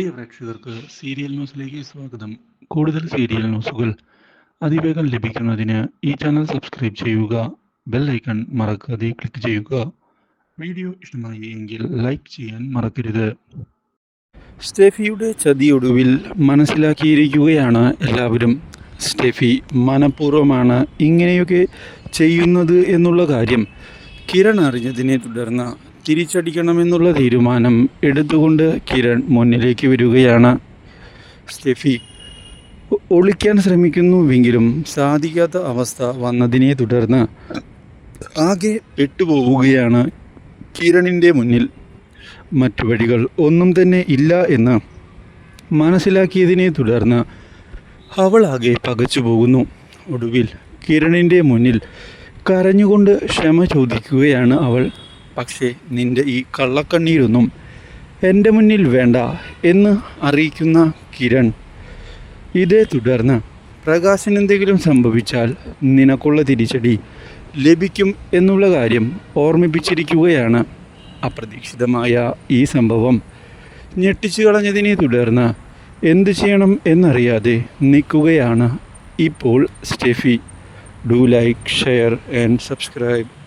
പ്രിയ പ്രേക്ഷകർക്ക് സീരിയൽ ന്യൂസിലേക്ക് സ്വാഗതം. കൂടുതൽ സീരിയൽ ന്യൂസുകൾ അതിവേഗം ലഭിക്കുന്നതിന് ഈ ചാനൽ സബ്സ്ക്രൈബ് ചെയ്യുക ബെൽ ഐക്കൺ മറക്കാതെ ക്ലിക്ക് ചെയ്യുക. വീഡിയോ ഇഷ്ടമായി എങ്കിൽ ലൈക്ക് ചെയ്യാൻ മറക്കരുത്. സ്റ്റെഫിയുടെ ചതിയൊടുവിൽ മനസ്സിലാക്കിയിരിക്കുകയാണ് എല്ലാവരും. സ്റ്റെഫി മനഃപൂർവമാണ് ഇങ്ങനെയൊക്കെ ചെയ്യുന്നത് എന്നുള്ള കാര്യം കിരൺ അറിഞ്ഞതിനെ തുടർന്ന് തിരിച്ചടിക്കണമെന്നുള്ള തീരുമാനം എടുത്തുകൊണ്ട് കിരൺ മുന്നിലേക്ക് വരികയാണ്. സ്റ്റെഫി ഒളിക്കാൻ ശ്രമിക്കുന്നുവെങ്കിലും സാധിക്കാത്ത അവസ്ഥ വന്നതിനെ തുടർന്ന് ആകെ പെട്ടുപോവുകയാണ് കിരണിന്റെ മുന്നിൽ. മറ്റു വഴികൾ ഒന്നും തന്നെ ഇല്ല എന്ന് മനസ്സിലാക്കിയതിനെ തുടർന്ന് അവളാകെ പകച്ചു പോകുന്നു. ഒടുവിൽ കിരണിന്റെ മുന്നിൽ കരഞ്ഞുകൊണ്ട് ക്ഷമ ചോദിക്കുകയാണ് അവൾ. പക്ഷേ നിന്റെ ഈ കള്ളക്കണ്ണീരൊന്നും എന്റെ മുന്നിൽ വേണ്ട എന്ന് അറിയിക്കുന്ന കിരൺ ഇതേ തുടർന്ന് പ്രകാശന് എന്തെങ്കിലും സംഭവിച്ചാൽ നിനക്കുള്ള തിരിച്ചടി ലഭിക്കും എന്നുള്ള കാര്യം ഓർമ്മിപ്പിച്ചിരിക്കുകയാണ് അപ്രതീക്ഷിതമായ ഈ സംഭവം. ഞെട്ടിച്ചു കളഞ്ഞതിനെ തുടർന്ന് എന്തു ചെയ്യണം എന്നറിയാതെ നിൽക്കുകയാണ് ഇപ്പോൾ Steffi. Do like share and subscribe.